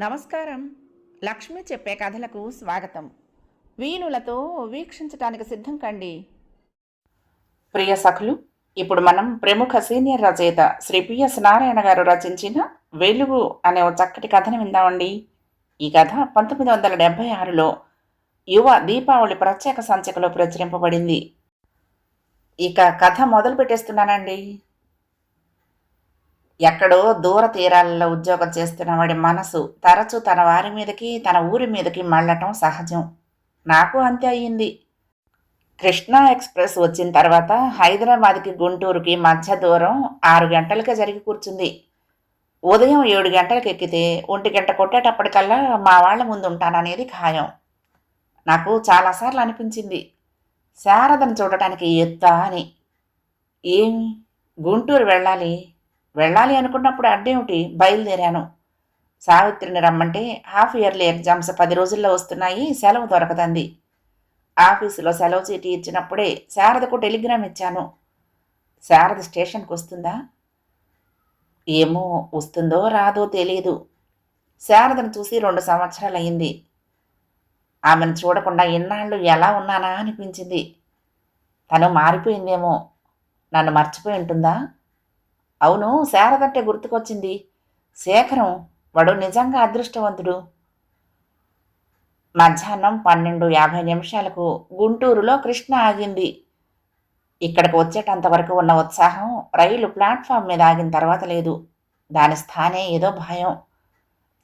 నమస్కారం. లక్ష్మి చెప్పే కథలకు స్వాగతం. వీణులతో వీక్షించటానికి సిద్ధం కండి. ప్రియ సఖులు ఇప్పుడు మనం ప్రముఖ సీనియర్ రచయిత శ్రీ పిఎస్ నారాయణ గారు రచించిన వెలుగు అనే ఒక చక్కటి కథను విందామండి. ఈ కథ పంతొమ్మిది వందల డెబ్బై ఆరులో యువ దీపావళి ప్రత్యేక సంచికలో ప్రచురింపబడింది. ఇక కథ మొదలు పెట్టేస్తున్నానండి ఎక్కడో దూర తీరాలలో ఉద్యోగం చేస్తున్న వాడి మనసు తరచూ తన వారి మీదకి తన ఊరి మీదకి మళ్ళటం సహజం. నాకు అంతే అయ్యింది. కృష్ణా ఎక్స్ప్రెస్ వచ్చిన తర్వాత హైదరాబాద్కి గుంటూరుకి మధ్య దూరం ఆరు గంటలకే జరిగి కూర్చుంది. ఉదయం ఏడు గంటలకు ఎక్కితే ఒంటి గంట కొట్టేటప్పటికల్లా మా వాళ్ళ ముందు ఉంటాననేది ఖాయం. నాకు చాలాసార్లు అనిపించింది. శారదను చూడటానికి ఎత్తా అని. ఏమి గుంటూరు వెళ్ళాలి? వెళ్ళాలి అనుకున్నప్పుడు అడ్డేమిటి? బయలుదేరాను. సావిత్రిని రమ్మంటే హాఫ్ ఇయర్లీ ఎగ్జామ్స్ పది రోజుల్లో వస్తున్నాయి సెలవు దొరకదంది. ఆఫీసులో సెలవు చీటీ ఇచ్చినప్పుడే శారదకు టెలిగ్రామ్ ఇచ్చాను. శారద స్టేషన్కి వస్తుందా? ఏమో వస్తుందో రాదో తెలియదు శారదను చూసి రెండు సంవత్సరాలు అయింది ఆమెను చూడకుండా ఇన్నాళ్ళు ఎలా ఉన్నానా అనిపించింది. తను మారిపోయిందేమో. నన్ను మర్చిపోయి ఉంటుందా? అవును శారదంటే గుర్తుకొచ్చింది. శేఖరం వాడు నిజంగా అదృష్టవంతుడు. మధ్యాహ్నం పన్నెండు యాభై నిమిషాలకు గుంటూరులో కృష్ణ ఆగింది. ఇక్కడికి వచ్చేటంతవరకు ఉన్న ఉత్సాహం రైలు ప్లాట్ఫామ్ మీద ఆగిన తర్వాత లేదు. దాని స్థానే ఏదో భయం.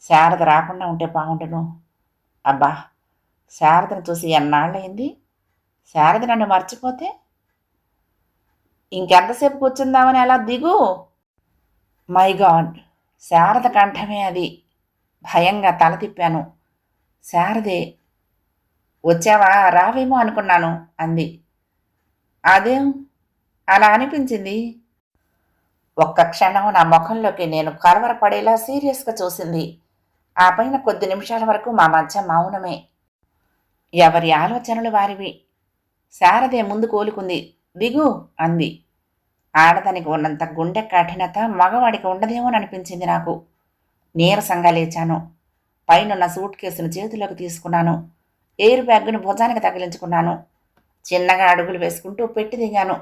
శారద రాకుండా ఉంటే బాగుండును. అబ్బా శారదను చూసి ఎన్నాళ్ళయింది? శారద నన్ను మర్చిపోతే? ఇంకెంతసేపు కూర్చుందామని అలా దిగు. My God! శారద కంఠమే అది. భయంగా తల తిప్పాను. శారదే వచ్చావా? రావేమో అనుకున్నాను అంది. అదేం? అలా అనిపించింది? ఒక్క క్షణం నా ముఖంలోకి నేను కలవరపడేలా సీరియస్గా చూసింది. ఆ పైన కొద్ది నిమిషాల వరకు మా మధ్య మౌనమే. ఎవరి ఆలోచనలు వారివి? శారదే ముందు కోలుకుంది. దిగు అంది. ఆడదానికి ఉన్నంత గుండె కఠినత మగవాడికి ఉండదేమో అనిపించింది నాకు. నీరసంగా లేచాను. పైనున్న సూట్ కేసును చేతిలోకి తీసుకున్నాను. ఎయిర్ బ్యాగ్ను భుజానికి తగిలించుకున్నాను. చిన్నగా అడుగులు వేసుకుంటూ పెట్టి దిగాను.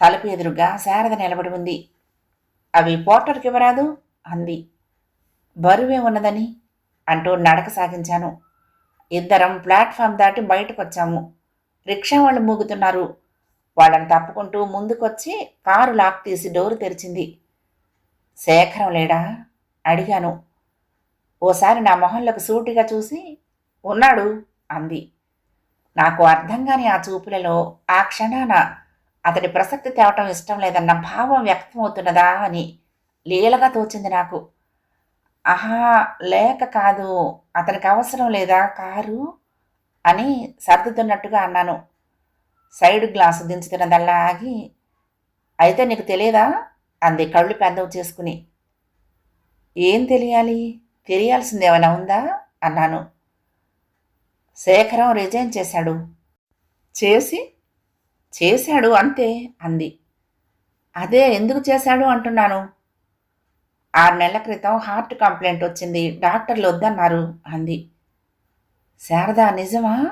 తలుపు ఎదురుగా శారద నిలబడి ఉంది. అవి పోర్టర్కి ఇవ్వరాదు? అంది. బరువే ఉన్నదని అంటూ నడక సాగించాను. ఇద్దరం ప్లాట్ఫామ్ దాటి బయటకు వచ్చాము రిక్షా వాళ్ళు మూగుతున్నారు. వాళ్ళని తప్పుకుంటూ ముందుకొచ్చి కారు లాక్ తీసి డోరు తెరిచింది. శేఖరం లేడా? అడిగాను. ఓసారి నా మొహంలోకి సూటిగా చూసి ఉన్నాడు అంది. నాకు అర్థం కాని ఆ చూపులలో ఆ క్షణాన అతడి ప్రసక్తి తేవటం ఇష్టం లేదన్న భావం వ్యక్తమవుతున్నదా అని లీలగా తోచింది నాకు. ఆహా లేక కాదు అతనికి అవసరం లేదా కారు? అని సర్దుతున్నట్టుగా అన్నాను. సైడ్ గ్లాసు దించుతున్నదల్లా ఆగి అయితే నీకు తెలియదా అంది. కళ్ళు పెద్దవి చేసుకుని ఏం తెలియాలి? తెలియాల్సింది ఏమైనా ఉందా? అన్నాను. శేఖరం రిజైన్ చేశాడు. చేసి? చేశాడు అంతే అంది. అదే ఎందుకు చేశాడు అంటున్నాను. ఆరు నెలల క్రితం హార్ట్ కంప్లైంట్ వచ్చింది. డాక్టర్లు వద్దన్నారు అంది. శారదా నిజమా?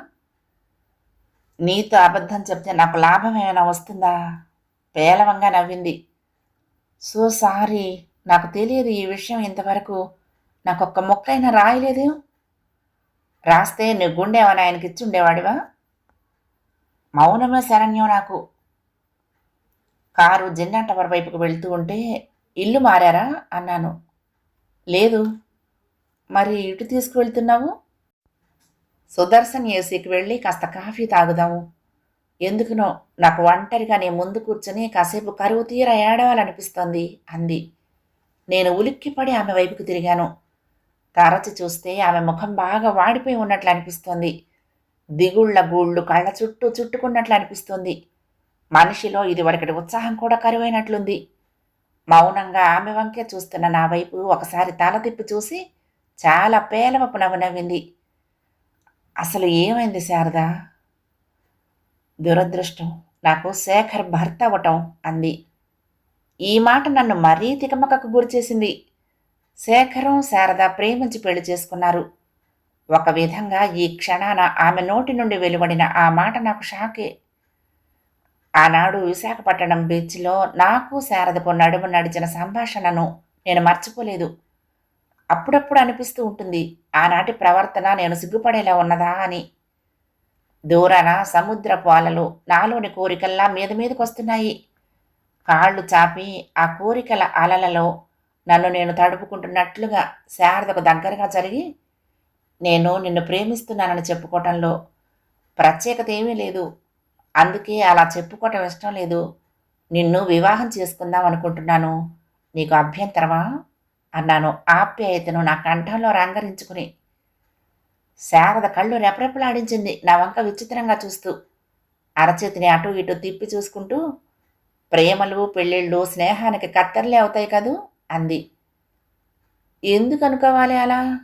నీతో అబద్ధం చెప్తే నాకు లాభం ఏమైనా వస్తుందా? పేలవంగా నవ్వింది. సో సారీ నాకు తెలియదు ఈ విషయం ఇంతవరకు. నాకు ఒక్క మొక్కైనా రాయలేదు. రాస్తే నీ గుండె ఏమైనా ఆయనకి ఇచ్చుండేవాడివా? మౌనమే శరణ్యం నాకు. కారు జిన్నా టవర్ వైపుకు వెళ్తూ ఉంటే ఇల్లు మారారా? అన్నాను. లేదు. మరి ఇటు తీసుకువెళ్తున్నావు? సుదర్శన్ ఏసీకి వెళ్ళి కాస్త కాఫీ తాగుదాము. ఎందుకునో నాకు ఒంటరిగా నీ ముందు కూర్చొని కాసేపు కరువు తీర ఏడవాలనిపిస్తోంది అంది. నేను ఉలిక్కిపడి ఆమె వైపుకు తిరిగాను. తరచి చూస్తే ఆమె ముఖం బాగా వాడిపోయి ఉన్నట్లు అనిపిస్తోంది. దిగుళ్ళ గూళ్ళు కళ్ళ చుట్టూ చుట్టుకున్నట్లు అనిపిస్తుంది. మనిషిలో ఇదివరకటి ఉత్సాహం కూడా కరువైనట్లుంది. మౌనంగా ఆమె వంకే చూస్తున్న నా వైపు ఒకసారి తల తిప్పి చూసి చాలా పేలవపు నవ్వు నవ్వింది. అసలు ఏమైంది శారద? దురదృష్టం. నాకు శేఖర్ భర్త అవ్వటం అంది. ఈ మాట నన్ను మరీ తికమకకు గురిచేసింది శేఖరం శారద ప్రేమించి పెళ్ళి చేసుకున్నారు. ఒక విధంగా ఈ క్షణాన ఆమె నోటి నుండి వెలువడిన ఆ మాట నాకు షాకే. ఆనాడు విశాఖపట్నం బీచ్లో నాకు శారదకు నడుము నడిచిన సంభాషణను నేను మర్చిపోలేదు. అప్పుడప్పుడు అనిపిస్తూ ఉంటుంది ఆనాటి ప్రవర్తన నేను సిగ్గుపడేలా ఉన్నదా? అని. దూరాన సముద్రపు అలలు నాలోని కోరికల్లా మీద మీదకొస్తున్నాయి. కాళ్ళు చాపి ఆ కోరికల అలలలో నన్ను నేను తడుపుకుంటున్నట్లుగా శారదకు దగ్గరగా జరిగి నేను నిన్ను ప్రేమిస్తున్నానని చెప్పుకోవటంలో ప్రత్యేకత ఏమీ లేదు. అందుకే అలా చెప్పుకోవటం ఇష్టం లేదు. నిన్ను వివాహం చేసుకుందాం అనుకుంటున్నాను. నీకు అభ్యంతరమా? అన్నాను. ఆప్యాయతను నా కంఠంలో రంగరించుకుని. శారద కళ్ళు రెపరెపలాడించింది. నా వంక విచిత్రంగా చూస్తూ అరచేతిని అటు ఇటు తిప్పి చూసుకుంటూ ప్రేమలు పెళ్ళిళ్ళు స్నేహానికి కత్తర్లే అవుతాయి కదూ? అంది. ఎందుకు అనుకోవాలి అలా?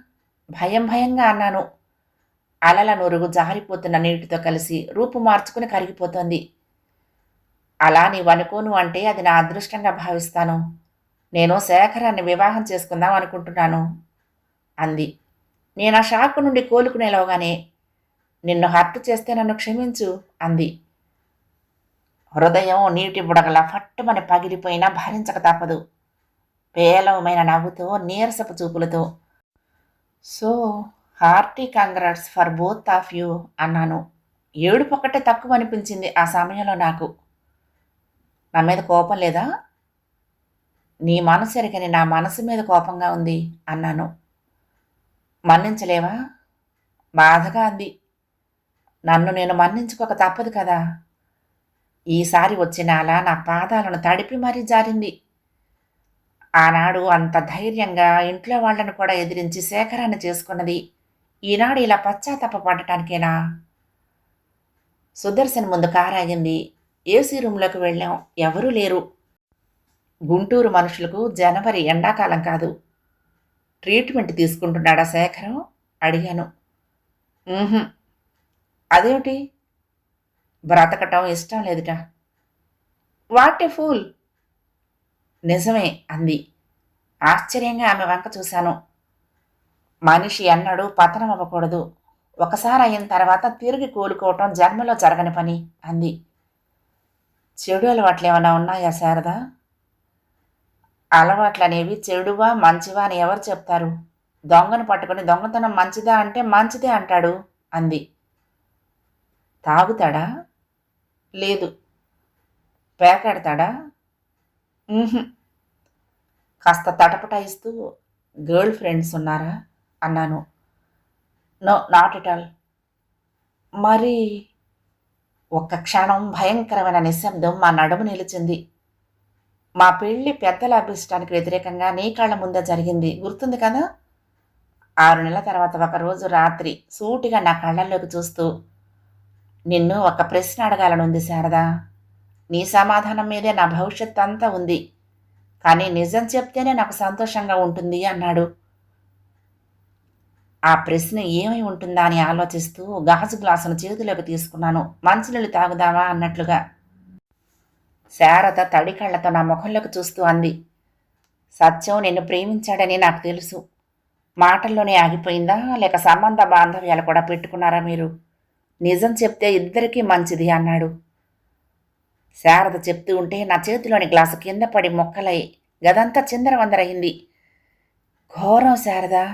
భయం భయంగా అన్నాను. అలల నురుగు జారిపోతున్న నీటితో కలిసి రూపు మార్చుకుని కరిగిపోతోంది. అలా నీవనుకోను అంటే అది నా అదృష్టంగా భావిస్తాను. నేను శేఖరాన్ని వివాహం చేసుకుందాం అనుకుంటున్నాను అంది. నేను ఆ షాక్ నుండి కోలుకునేలోగానే నిన్ను హర్ట్ చేస్తే నన్ను క్షమించు అంది. హృదయం నీటి బుడగల ఫట్టుమని పగిలిపోయినా భరించక తప్పదు. పేలవమైన నవ్వుతో నీరసపు చూపులతో so hearty congrats for both of you అన్నాను. ఏడుపొక్కటే తక్కువ అనిపించింది ఆ సమయంలో నాకు. నా మీద కోపం లేదా? నీ మనసు ఎరగని నా మనసు మీద కోపంగా ఉంది అన్నాను. మన్నించలేవా? బాధగా అంది. నన్ను నేను మన్నించుకోక తప్పదు కదా. ఈసారి వచ్చిన అలా నా పాదాలను తడిపి మరీ జారింది. ఆనాడు అంత ధైర్యంగా ఇంట్లో వాళ్ళను కూడా ఎదిరించి సేకరణ చేసుకున్నది ఈనాడు ఇలా పశ్చాత్తాప పడటానికేనా? సుదర్శన్ ముందు కారాగింది. ఏసీ రూమ్లోకి వెళ్ళాం. ఎవరూ లేరు. గుంటూరు మనుషులకు జనవరి ఎండాకాలం కాదు. ట్రీట్మెంట్ తీసుకుంటున్నాడా శేఖరం? అడిగాను. అదేమిటి? బ్రతకటం ఇష్టం లేదుట. What a fool! నిజమే అంది. ఆశ్చర్యంగా ఆమె వంక చూశాను. మనిషి అన్నాడు పతనం అవ్వకూడదు. ఒకసారి అయిన తర్వాత తిరిగి కోలుకోవటం జన్మలో జరగని పని అంది. చెడు అలవాట్లు ఏమైనా ఉన్నాయా శారదా? అలవాట్లు అనేవి చెడువా మంచివా అని ఎవరు చెప్తారు? దొంగను పట్టుకుని దొంగతనం మంచిదా అంటే మంచిదే అంటాడు అంది. తాగుతాడా? లేదు. పేకాడతాడా? కాస్త తటపటాయిస్తూ గర్ల్ ఫ్రెండ్స్ ఉన్నారా? అన్నాను. No not at all. మరి ఒక్క క్షణం భయంకరమైన నిశ్శబ్దం మా నడుము నిలిచింది. మా పెళ్ళి పెద్దల అభిష్టానికి వ్యతిరేకంగా నీ కాళ్ళ ముందే జరిగింది. గుర్తుంది కదా? ఆరు నెలల తర్వాత ఒకరోజు రాత్రి సూటిగా నా కళ్ళల్లోకి చూస్తూ నిన్ను ఒక ప్రశ్న అడగాలనుంది శారదా. నీ సమాధానం మీదే నా భవిష్యత్ అంతా ఉంది. కానీ నిజం చెప్తేనే నాకు సంతోషంగా ఉంటుంది అన్నాడు. ఆ ప్రశ్న ఏమై ఉంటుందా అని ఆలోచిస్తూ గాజు గ్లాసును చేతిలోకి తీసుకున్నాను. మంచినీళ్ళు తాగుదామా అన్నట్లుగా శారద తడి కళ్ళతో నా ముఖంలోకి చూస్తూ అంది. సత్యం నిన్ను ప్రేమించాడని నాకు తెలుసు. మాటల్లోనే ఆగిపోయిందా? లేక సంబంధ బాంధవ్యాలు కూడా పెట్టుకున్నారా మీరు? నిజం చెప్తే ఇద్దరికీ మంచిది అన్నాడు. శారద చెప్తూ ఉంటే నా చేతిలోని గ్లాసు కింద పడి మొక్కలై గదంతా చిందరవందరయింది. ఘోరం శారద.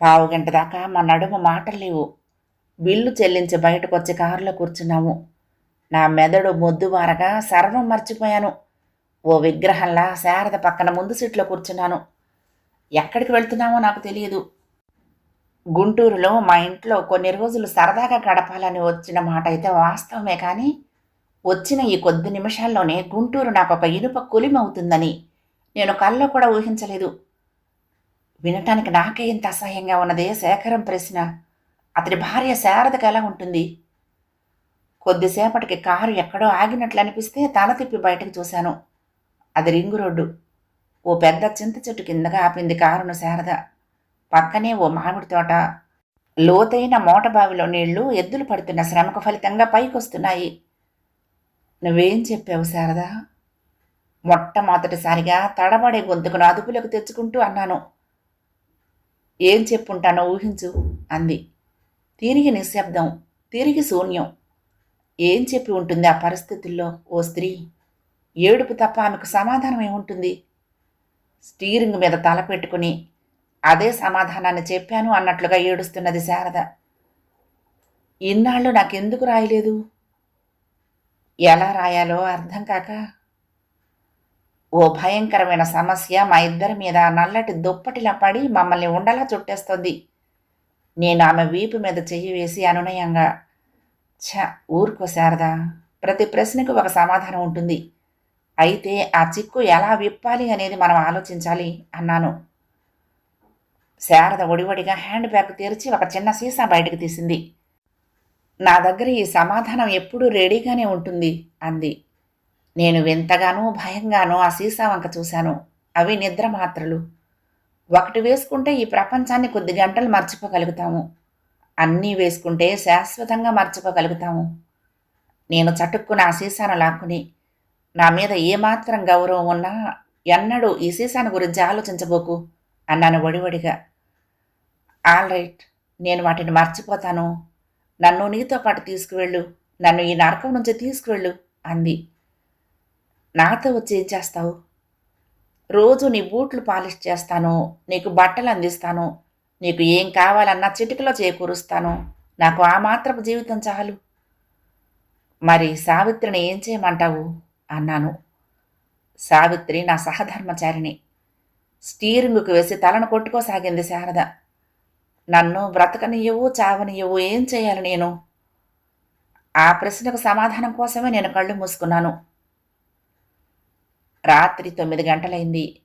పావు గంట దాకా మా నడుమ మాటలు లేవు. బిల్లు చెల్లించి బయటకు వచ్చి కారులో కూర్చున్నాము. నా మెదడు మొద్దువారగా సర్వం మర్చిపోయాను. ఓ విగ్రహంలా శారద పక్కన ముందు సీట్లో కూర్చున్నాను. ఎక్కడికి వెళ్తున్నామో నాకు తెలియదు. గుంటూరులో మా ఇంట్లో కొన్ని రోజులు సరదాగా గడపాలని వచ్చిన మాట అయితే వాస్తవమే కానీ వచ్చిన ఈ కొద్ది నిమిషాల్లోనే గుంటూరు నాకు ఒక ఇనుప కులిమవుతుందని నేను కల్లో కూడా ఊహించలేదు. వినటానికి నాకే ఇంత అసహ్యంగా ఉన్నదే శేఖరం ప్రశ్న. అతడి భార్య శారదకు ఎలా ఉంటుంది? కొద్దిసేపటికి కారు ఎక్కడో ఆగినట్లు అనిపిస్తే తల తిప్పి బయటకు చూశాను. అది రింగు రోడ్డు. ఓ పెద్ద చింత చెట్టు కిందగా ఆపింది కారును శారద. పక్కనే ఓ మామిడి తోట. లోతైన మోట బావిలో నీళ్ళు ఎద్దులు పడుతున్న శ్రమకు ఫలితంగా పైకొస్తున్నాయి. నువ్వేం చెప్పావు శారదా? మొట్టమొదటిసారిగా తడబడే గొంతుకును అదుపులోకి తెచ్చుకుంటూ అన్నాను. ఏం చెప్పుంటానో ఊహించు అంది. తిరిగి నిశ్శబ్దం తిరిగి శూన్యం. ఏం చెప్పి ఉంటుంది ఆ పరిస్థితుల్లో? ఓ స్త్రీ ఏడుపు తప్ప ఆమెకు సమాధానం ఏముంటుంది? స్టీరింగ్ మీద తల పెట్టుకుని అదే సమాధానాన్ని చెప్పాను అన్నట్లుగా ఏడుస్తున్నది శారద. ఇన్నాళ్ళు నాకెందుకు రాయలేదు? ఎలా రాయాలో అర్థం కాక ఓ భయంకరమైన సమస్య మా ఇద్దరి మీద నల్లటి దుప్పటిలా పడి మమ్మల్ని ఉండలా చుట్టేస్తోంది. నేను ఆమె వీపు మీద చెయ్యి వేసి అనునయంగా ఛ ఊరుకో శారదా. ప్రతి ప్రశ్నకు ఒక సమాధానం ఉంటుంది. అయితే ఆ చిక్కు ఎలా విప్పాలి అనేది మనం ఆలోచించాలి అన్నాను. శారద ఒడివడిగా హ్యాండ్ బ్యాగ్ తెరిచి ఒక చిన్న సీసా బయటకు తీసింది. నా దగ్గర ఈ సమాధానం ఎప్పుడూ రెడీగానే ఉంటుంది అంది. నేను వింతగానూ భయంగానూ ఆ సీసా వంక చూశాను. అవి నిద్ర మాత్రలు. ఒకటి వేసుకుంటే ఈ ప్రపంచాన్ని కొద్ది గంటలు మర్చిపోగలుగుతాము. అన్నీ వేసుకుంటే శాశ్వతంగా మర్చిపోగలుగుతాము నేను చటుక్కున ఆ సీసాను లాక్కుని నా మీద ఏమాత్రం గౌరవం ఉన్నా ఎన్నడూ ఈ సీసాను గురించి ఆలోచించబోకు అన్నాను ఒడివడిగా. ఆల్ రైట్ నేను వాటిని మర్చిపోతాను. నన్ను నీతో పాటు తీసుకువెళ్ళు నన్ను ఈ నరకం నుంచి తీసుకువెళ్ళు అంది. నాతో వచ్చి ఏం చేస్తావు? రోజు నీ బూట్లు పాలిష్ చేస్తాను నీకు బట్టలు అందిస్తాను నీకు ఏం కావాలన్నా చిటికలో చేకూరుస్తాను. నాకు ఆ మాత్రపు జీవితం చాలు. మరి సావిత్రిని ఏం చేయమంటావు? అన్నాను. సావిత్రి నా సహధర్మచారిణి. స్టీరింగుకు వేసి తలను కొట్టుకోసాగింది శారద. నన్ను బ్రతకనియ్యవు చావనియ్యవు ఏం చేయాలి నేను? ఆ ప్రశ్నకు సమాధానం కోసమే నేను కళ్ళు మూసుకున్నాను. రాత్రి తొమ్మిది గంటలైంది.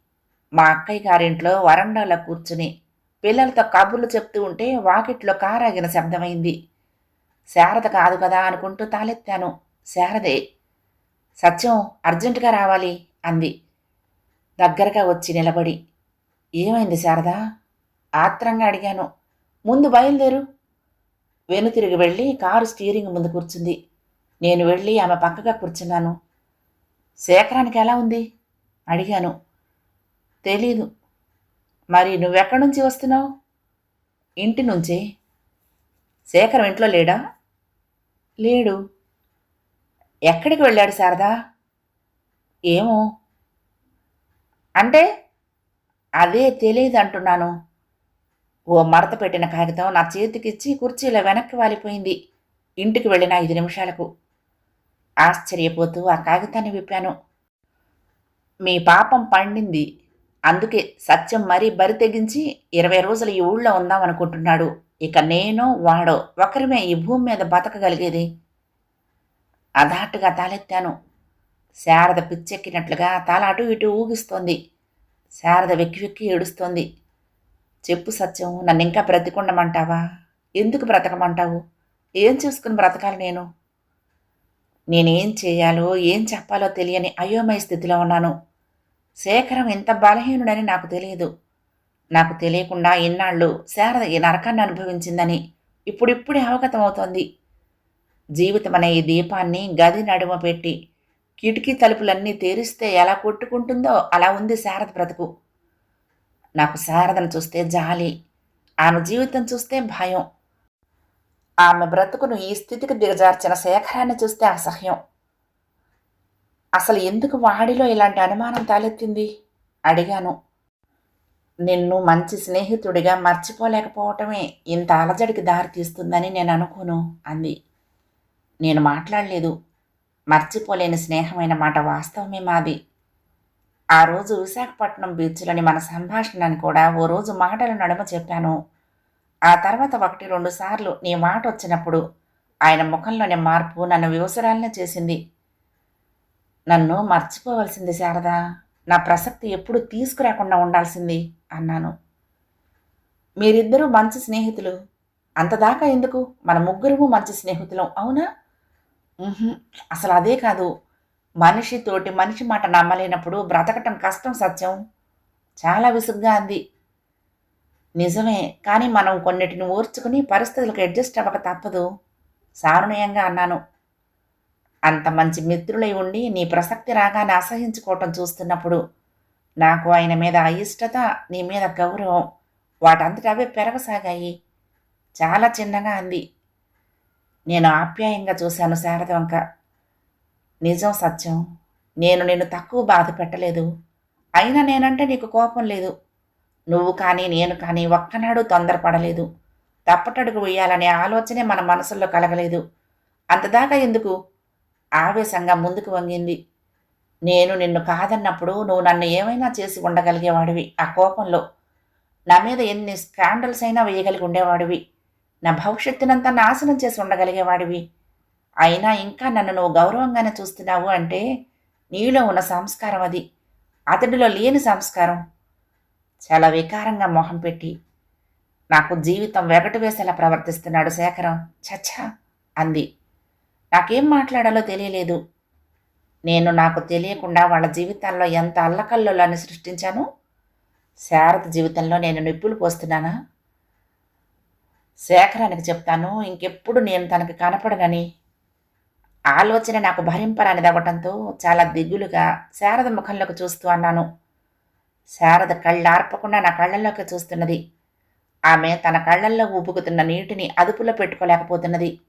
మా అక్కయ్య గారింట్లో వరండాలో కూర్చుని పిల్లలతో కబుర్లు చెప్తూ ఉంటే వాకిట్లో కారాగిన శబ్దమైంది. శారద కాదు కదా అనుకుంటూ తాలెత్తాను. శారదే! సత్యం అర్జెంటుగా రావాలి అంది. దగ్గరగా వచ్చి నిలబడి. ఏమైంది శారదా? ఆత్రంగా అడిగాను. ముందు బయలుదేరు. వెనుతిరిగి వెళ్ళి కారు స్టీరింగ్ ముందు కూర్చుంది. నేను వెళ్ళి ఆమె పక్కగా కూర్చున్నాను. శేఖరానికి ఎలా ఉంది? అడిగాను. తెలీదు. మరి నువ్వెక్కడి నుంచి వస్తున్నావు? ఇంటి నుంచి. శేఖరం ఇంట్లో లేడా? లేడు. ఎక్కడికి వెళ్ళాడు శారదా? ఏమో. అంటే అదే తెలియదు అంటున్నాను ఓ మడత పెట్టిన కాగితం నా చేతికిచ్చి కుర్చీలో వెనక్కి వాలిపోయింది. ఇంటికి వెళ్ళిన ఐదు నిమిషాలకు. ఆశ్చర్యపోతూ ఆ కాగితాన్ని విప్పాను. మీ పాపం పండింది. అందుకే సత్యం మరీ బరి తెగించి ఇరవై రోజులు ఈ ఊళ్ళో ఉందామనుకుంటున్నాడు. ఇక నేను వాడో ఒకరిమే ఈ భూమి మీద బతకగలిగేది. అదాటుగా తాలెత్తాను. శారద పిచ్చెక్కినట్లుగా తల అటు ఇటు ఊగిస్తోంది. శారద వెక్కి వెక్కి ఏడుస్తోంది. చెప్పు సత్యం నన్ను ఇంకా బ్రతికుండమంటావా? ఎందుకు బ్రతకమంటావు? ఏం చూసుకుని బ్రతకాలి నేను? నేనేం చేయాలో ఏం చెప్పాలో తెలియని అయోమయ స్థితిలో ఉన్నాను. శేఖరం ఎంత బలహీనుడని నాకు తెలియదు. నాకు తెలియకుండా ఇన్నాళ్ళు శారద ఈ నరకాన్ని అనుభవించిందని ఇప్పుడిప్పుడే అవగతమవుతోంది. జీవితం అనే ఈ దీపాన్ని గది నడుమ పెట్టి కిటికీ తలుపులన్నీ తెరిస్తే ఎలా కొట్టుకుంటుందో అలా ఉంది శారద బ్రతుకు. నాకు శారదను చూస్తే జాలి ఆమె జీవితం చూస్తే భయం. ఆమె బ్రతుకును ఈ స్థితికి దిగజార్చిన శేఖరాన్ని చూస్తే అసహ్యం. అసలు ఎందుకు వాడిలో ఇలాంటి అనుమానం తలెత్తింది? అడిగాను. నిన్ను మంచి స్నేహితుడిగా మర్చిపోలేకపోవటమే ఇంత అలజడికి దారి తీస్తుందని నేను అనుకోను అంది. నేను మాట్లాడలేదు. మర్చిపోలేని స్నేహమైన మాట వాస్తవమే మాది. ఆ రోజు విశాఖపట్నం బీచ్లోని మన సంభాషణని కూడా ఓ రోజు మాటల నడుమ చెప్పాను. ఆ తర్వాత ఒకటి రెండు సార్లు నీ మాట వచ్చినప్పుడు ఆయన ముఖంలోని మార్పు నన్ను వివసరాలనే చేసింది. నన్ను మర్చిపోవలసింది శారదా. నా ప్రసక్తి ఎప్పుడు తీసుకురాకుండా ఉండాల్సింది అన్నాను. మీరిద్దరూ మంచి స్నేహితులు. అంతదాకా ఎందుకు? మన ముగ్గురము మంచి స్నేహితులం అవునా? అసలు అదే కాదు. మనిషి తోటి మనిషి మాట నమ్మలేనప్పుడు బ్రతకటం కష్టం సత్యం. చాలా విసుగ్గా అంది. నిజమే కానీ మనం కొన్నిటిని ఓర్చుకుని పరిస్థితులకు అడ్జస్ట్ అవ్వక తప్పదు సారుణయంగా అన్నాను. అంత మంచి మిత్రులై ఉండి నీ ప్రసక్తి రాగానే అసహించుకోవటం చూస్తున్నప్పుడు నాకు ఆయన మీద అయిష్టత నీ మీద గౌరవం వాటంతట అవే పెరగసాగాయి. చాలా చిన్నగా అంది. నేను ఆప్యాయంగా చూశాను శారద వంక నిజం సత్యం. నేను నిన్ను తక్కువ బాధ పెట్టలేదు. అయినా నేనంటే నీకు కోపం లేదు. నువ్వు కానీ నేను కానీ ఒక్కనాడు తొందరపడలేదు. తప్పటడుగు వేయాలనే ఆలోచనే మన మనసుల్లో కలగలేదు. అంతదాకా ఎందుకు? ఆవేశంగా ముందుకు వంగింది. నేను నిన్ను కాదన్నప్పుడు నువ్వు నన్ను ఏమైనా చేసి ఉండగలిగేవాడివి ఆ కోపంలో. నా మీద ఎన్ని స్కాండల్స్ అయినా వేయగలిగి ఉండేవాడివి. నా భవిష్యత్తునంతా నాశనం చేసి ఉండగలిగేవాడివి. అయినా ఇంకా నన్ను నువ్వు గౌరవంగానే చూస్తున్నావు అంటే నీలో ఉన్న సంస్కారం అది. అతడిలో లేని సంస్కారం. చాలా వికారంగా మొహం పెట్టి నాకు జీవితం వెగటు వేసేలా ప్రవర్తిస్తున్నాడు శేఖరం. చచ్చా అంది. నాకేం మాట్లాడాలో తెలియలేదు. నేను నాకు తెలియకుండా వాళ్ళ జీవితాల్లో ఎంత అల్లకల్లోలాన్ని సృష్టించాను? శారద జీవితంలో నేను నిప్పులు పోస్తున్నానా? శేఖరానికి చెప్తాను ఇంకెప్పుడు నేను తనకి కనపడనని. ఆలోచన నాకు భరింపరానిదవ్వటంతో చాలా దిగులుగా శారద ముఖంలోకి చూస్తూ అన్నాను. శారద కళ్ళార్పకుండా నా కళ్ళల్లోకి చూస్తున్నది. ఆమె తన కళ్ళల్లో ఊపుకుతున్న నీటిని అదుపులో పెట్టుకోలేకపోతున్నది.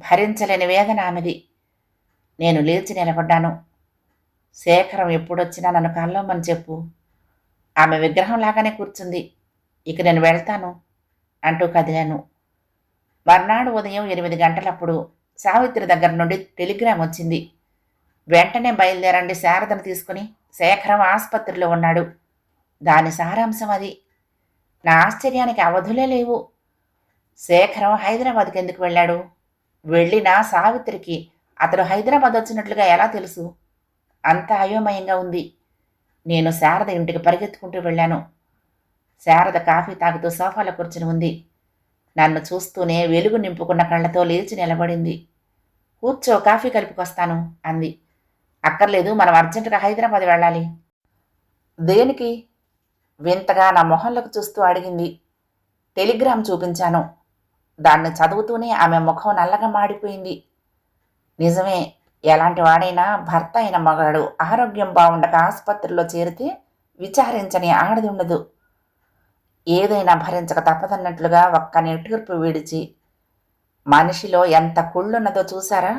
భరించలేని వేదన ఆమెది. నేను లేచి నిలబడ్డాను. శేఖరం ఎప్పుడొచ్చినా నన్ను కల్లోమని చెప్పు. ఆమె విగ్రహం లాగానే కూర్చుంది. ఇక నేను వెళ్తాను అంటూ కదిలాను. మర్నాడు ఉదయం ఎనిమిది గంటలప్పుడు సావిత్రి దగ్గర నుండి టెలిగ్రామ్ వచ్చింది. వెంటనే బయలుదేరండి శారదను తీసుకుని. శేఖరం ఆసుపత్రిలో ఉన్నాడు. దాని సారాంశం అది. నా ఆశ్చర్యానికి అవధులే లేవు. శేఖరం హైదరాబాద్కి ఎందుకు వెళ్ళాడు? వెళ్ళిన సావిత్రికి అతడు హైదరాబాద్ వచ్చినట్లుగా ఎలా తెలుసు? అంత అయోమయంగా ఉంది. నేను శారద ఇంటికి పరిగెత్తుకుంటూ వెళ్ళాను. శారద కాఫీ తాగుతూ సోఫాలో కూర్చుని ఉంది. నన్ను చూస్తూనే వెలుగు నింపుకున్న కళ్ళతో లేచి నిలబడింది. కూర్చో కాఫీ కలుపుకొస్తాను అంది. అక్కర్లేదు మనం అర్జెంటుగా హైదరాబాద్ వెళ్ళాలి. దేనికి? వింతగా నా మొహంలోకి చూస్తూ అడిగింది. టెలిగ్రామ్ చూపించాను. దాన్ని చదువుతూనే ఆమె ముఖం నల్లగా మాడిపోయింది. నిజమే ఎలాంటి వాడైనా భర్త అయిన మగాడు ఆరోగ్యం బాగుండక ఆసుపత్రిలో చేరితే విచారించని ఆడది ఉండదు. ఏదైనా భరించక తప్పదన్నట్లుగా ఒక్క నెట్టూర్పు విడిచి మనిషిలో ఎంత కుళ్ళున్నదో చూసారా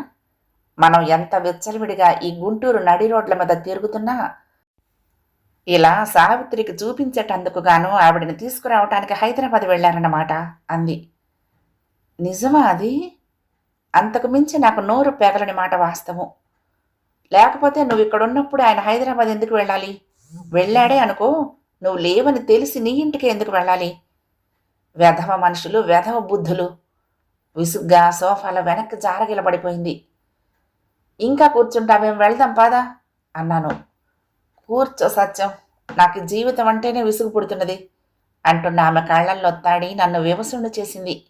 మనం ఎంత విచ్చలవిడిగా ఈ గుంటూరు నడి రోడ్ల మీద తిరుగుతున్నా? ఇలా సావిత్రికి చూపించేటందుకు గాను ఆవిడని తీసుకురావటానికి హైదరాబాద్ వెళ్ళారన్నమాట అంది. నిజమా అది? అంతకు మించి నాకు నోరు పెగలని మాట వాస్తవం. లేకపోతే నువ్వు ఇక్కడ ఉన్నప్పుడు ఆయన హైదరాబాద్ ఎందుకు వెళ్ళాలి? వెళ్ళాడే అనుకో నువ్వు లేవని తెలిసి నీ ఇంటికి ఎందుకు వెళ్ళాలి? వెధవ మనుషులు వెధవ బుద్ధులు. విసుగ్గా సోఫాలో వెనక్కి జారగిలబడిపోయింది. ఇంకా కూర్చుంటావేం వెళ్దాం పాదా అన్నాను. కూర్చో సత్యం నాకు జీవితం అంటేనే విసుగు పుడుతున్నది అంటున్న ఆమె కళ్ళల్లో తాడి నన్ను వివసుండు చేసింది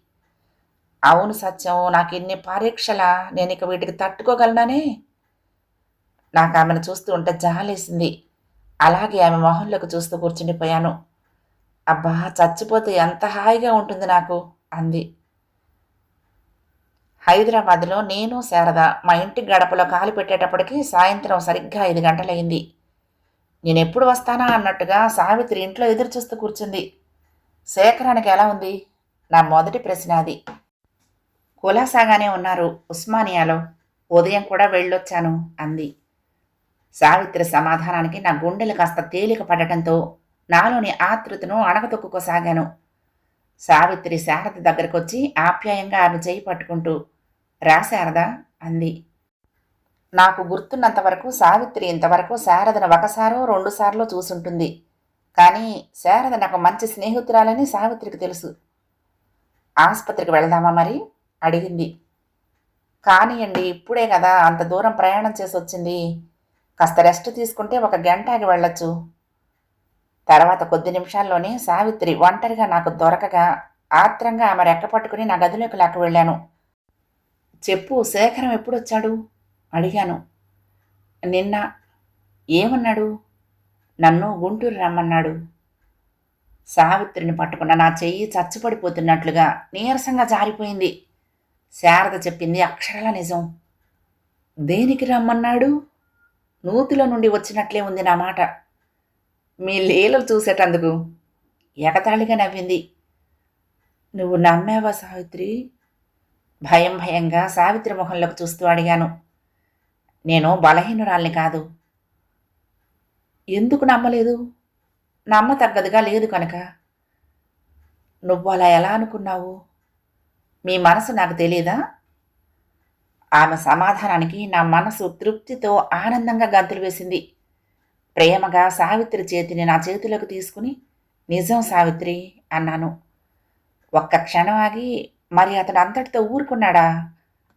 అవును సత్యం నాకు ఇన్ని పరీక్షలా నేను ఇక వీటికి తట్టుకోగలనానే? నాకు ఆమెను చూస్తూ ఉంటే జాలేసింది. అలాగే ఆమె మొహంలోకి చూస్తూ కూర్చుండిపోయాను. అబ్బా చచ్చిపోతే ఎంత హాయిగా ఉంటుంది నాకు అంది. హైదరాబాద్లో నేను శారద మా ఇంటి గడపలో కాలు పెట్టేటప్పటికి సాయంత్రం సరిగ్గా ఐదు గంటలైంది నేను ఎప్పుడు వస్తానా అన్నట్టుగా సావిత్రి ఇంట్లో ఎదురు చూస్తూ కూర్చుంది. శేఖరానికి ఎలా ఉంది? నా మొదటి ప్రశ్న అది. కులాసాగానే ఉన్నారు ఉస్మానియాలో. ఉదయం కూడా వెళ్ళొచ్చాను అంది. సావిత్రి సమాధానానికి నా గుండెలు కాస్త తేలిక పడటంతో నాలోని ఆతృతను అణగతొక్కుకోసాగాను సావిత్రి శారద దగ్గరకొచ్చి ఆప్యాయంగా ఆమె చేయి పట్టుకుంటూ రాశారద? అంది. నాకు గుర్తున్నంత వరకు సావిత్రి ఇంతవరకు శారదను ఒకసారో రెండుసార్లు చూసుంటుంది. కానీ శారద నాకు మంచి స్నేహితురాలని సావిత్రికి తెలుసు. ఆసుపత్రికి వెళదామా మరి? అడిగింది. కానియండి ఇప్పుడే కదా అంత దూరం ప్రయాణం చేసి వచ్చింది. కాస్త రెస్ట్ తీసుకుంటే ఒక గంట ఆగి వెళ్ళొచ్చు. తర్వాత కొద్ది నిమిషాల్లోనే సావిత్రి ఒంటరిగా నాకు దొరకగా ఆత్రంగా ఆమె రెక్క పట్టుకుని నా గదిలోకి లాక్క వెళ్ళాను. చెప్పు శేఖరం ఎప్పుడొచ్చాడు? అడిగాను. నిన్న. ఏమన్నాడు? నన్ను గుంటూరు రమ్మన్నాడు. సావిత్రిని పట్టుకున్న నా చెయ్యి చచ్చిపడిపోతున్నట్లుగా నీరసంగా జారిపోయింది. శారద చెప్పింది అక్షరాల నిజం. దేనికి రమ్మన్నాడు? నూతిలో నుండి వచ్చినట్లే ఉంది నా మాట. మీ లీలలు చూసేటందుకు. ఎగతాళిగా నవ్వింది. నువ్వు నమ్మావా సావిత్రి? భయం భయంగా సావిత్రి మొహంలోకి చూస్తూ అడిగాను. నేను బలహీనురాల్ని కాదు. ఎందుకు నమ్మలేదు? నమ్మతగ్గదుగా లేదు కనుక. నువ్వు అలా ఎలా అనుకున్నావు? మీ మనసు నాకు తెలియదా ఆమె సమాధానానికి నా మనసు తృప్తితో ఆనందంగా గంతులు వేసింది. ప్రేమగా సావిత్రి చేతిని నా చేతిలోకి తీసుకుని నిజం సావిత్రి అన్నాను. ఒక్క క్షణం ఆగి మరి అతడు అంతటితో ఊరుకున్నాడా?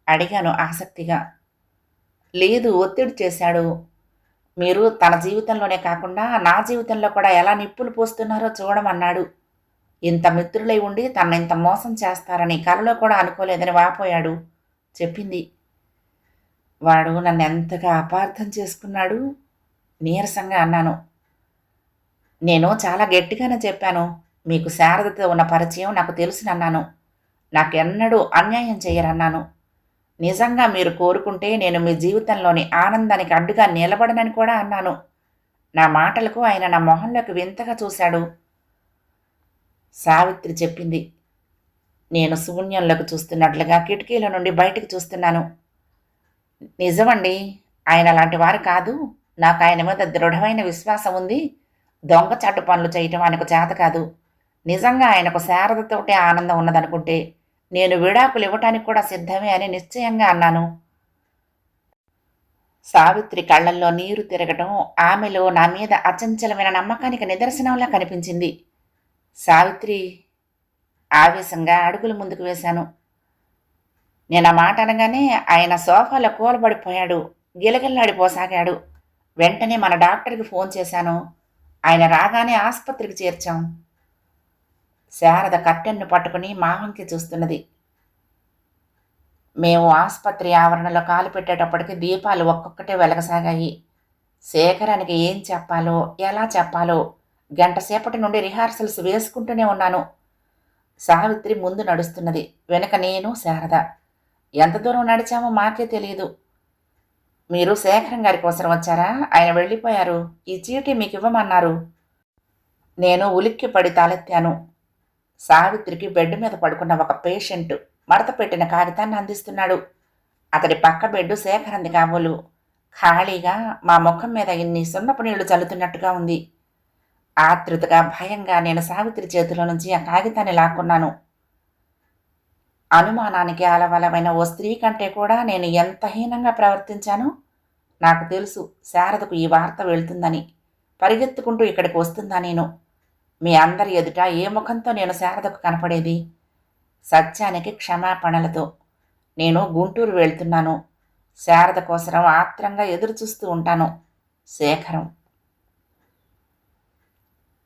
అడిగాను ఆసక్తిగా. లేదు ఒత్తిడి చేశాడు. మీరు తన జీవితంలోనే కాకుండా నా జీవితంలో కూడా ఎలా నిప్పులు పోస్తున్నారో చూడమన్నాడు. ఇంత మిత్రులై ఉండి తన ఇంత మోసం చేస్తారని కలలో కూడా అనుకోలేదని వాపోయాడు. చెప్పింది. వాడు నన్ను ఎంతగా అపార్థం చేసుకున్నాడు? నీరసంగా అన్నాను. నేను చాలా గట్టిగానే చెప్పాను. మీకు శారదతో ఉన్న పరిచయం నాకు తెలుసునన్నాను నాకెన్నడూ అన్యాయం చేయరన్నాను. నిజంగా మీరు కోరుకుంటే నేను మీ జీవితంలోని ఆనందానికి అడ్డుగా నిలబడనని కూడా అన్నాను. నా మాటలకు ఆయన నా మొహంలోకి వింతగా చూశాడు. సావిత్రి చెప్పింది. నేను శూన్యంలోకి చూస్తున్నట్లుగా కిటికీల నుండి బయటకు చూస్తున్నాను. నిజమండి ఆయన లాంటి వారు కాదు. నాకు ఆయన మీద దృఢమైన విశ్వాసం ఉంది. దొంగచాటు పనులు చేయటం ఆయనకు చేత కాదు. నిజంగా ఆయనకు శారదతోటే ఆనందం ఉన్నదనుకుంటే నేను విడాకులు ఇవ్వటానికి కూడా సిద్ధమే అని నిశ్చయంగా అన్నాను. సావిత్రి కళ్ళల్లో నీరు తిరగటం ఆమెలో నా మీద అచంచలమైన నమ్మకానికి నిదర్శనంలా కనిపించింది. సావిత్రి ఆవేశంగా అడుగులు ముందుకు వేశాను. నేను ఆ మాట అనగానే ఆయన సోఫాలో కూలబడిపోయాడు. గిలగిల్లాడిపోసాగాడు. వెంటనే మన డాక్టర్కి ఫోన్ చేశాను. ఆయన రాగానే ఆసుపత్రికి చేర్చాం. శారద కట్టెన్ను పట్టుకుని మావంకి చూస్తున్నది. మేము ఆసుపత్రి ఆవరణలో కాలు పెట్టేటప్పటికి దీపాలు ఒక్కొక్కటే వెలగసాగాయి. శేఖరానికి ఏం చెప్పాలో ఎలా చెప్పాలో గంట సేపటి నుండి రిహార్సల్స్ వేసుకుంటూనే ఉన్నాను. సావిత్రి ముందు నడుస్తున్నది. వెనక నేను శారద. ఎంత దూరం నడిచామో మాకే తెలియదు మీరు శేఖరం గారి కోసం వచ్చారా? ఆయన వెళ్ళిపోయారు. ఈ చీటీ మీకు ఇవ్వమన్నారు. నేను ఉలిక్కి పడి తలెత్తాను. సావిత్రికి బెడ్ మీద పడుకున్న ఒక పేషెంట్ మడత పెట్టిన కాగితాన్ని అందిస్తున్నాడు. అతడి పక్క బెడ్ శేఖరంది కాబోలు ఖాళీగా మా ముఖం మీద ఇన్ని సున్నపు నీళ్ళు చల్లుతున్నట్టుగా ఉంది. ఆతృతగా భయంగా నేను సావిత్రి చేతిలో నుంచి ఆ కాగితాన్ని లాక్కున్నాను. అనుమానానికి అలవలమైన ఓ స్త్రీ కంటే కూడా నేను ఎంత హీనంగా ప్రవర్తించానో నాకు తెలుసు శారదకు ఈ వార్త వెళ్తుందని పరిగెత్తుకుంటూ ఇక్కడికి వస్తుందా నేను? మీ అందరి ఎదుట ఏ ముఖంతో నేను శారదకు కనపడేది? సత్యానికి క్షమాపణలతో నేను గుంటూరు వెళ్తున్నాను. శారద కోసరం ఆత్రంగా ఎదురు చూస్తూ ఉంటాను. శేఖరం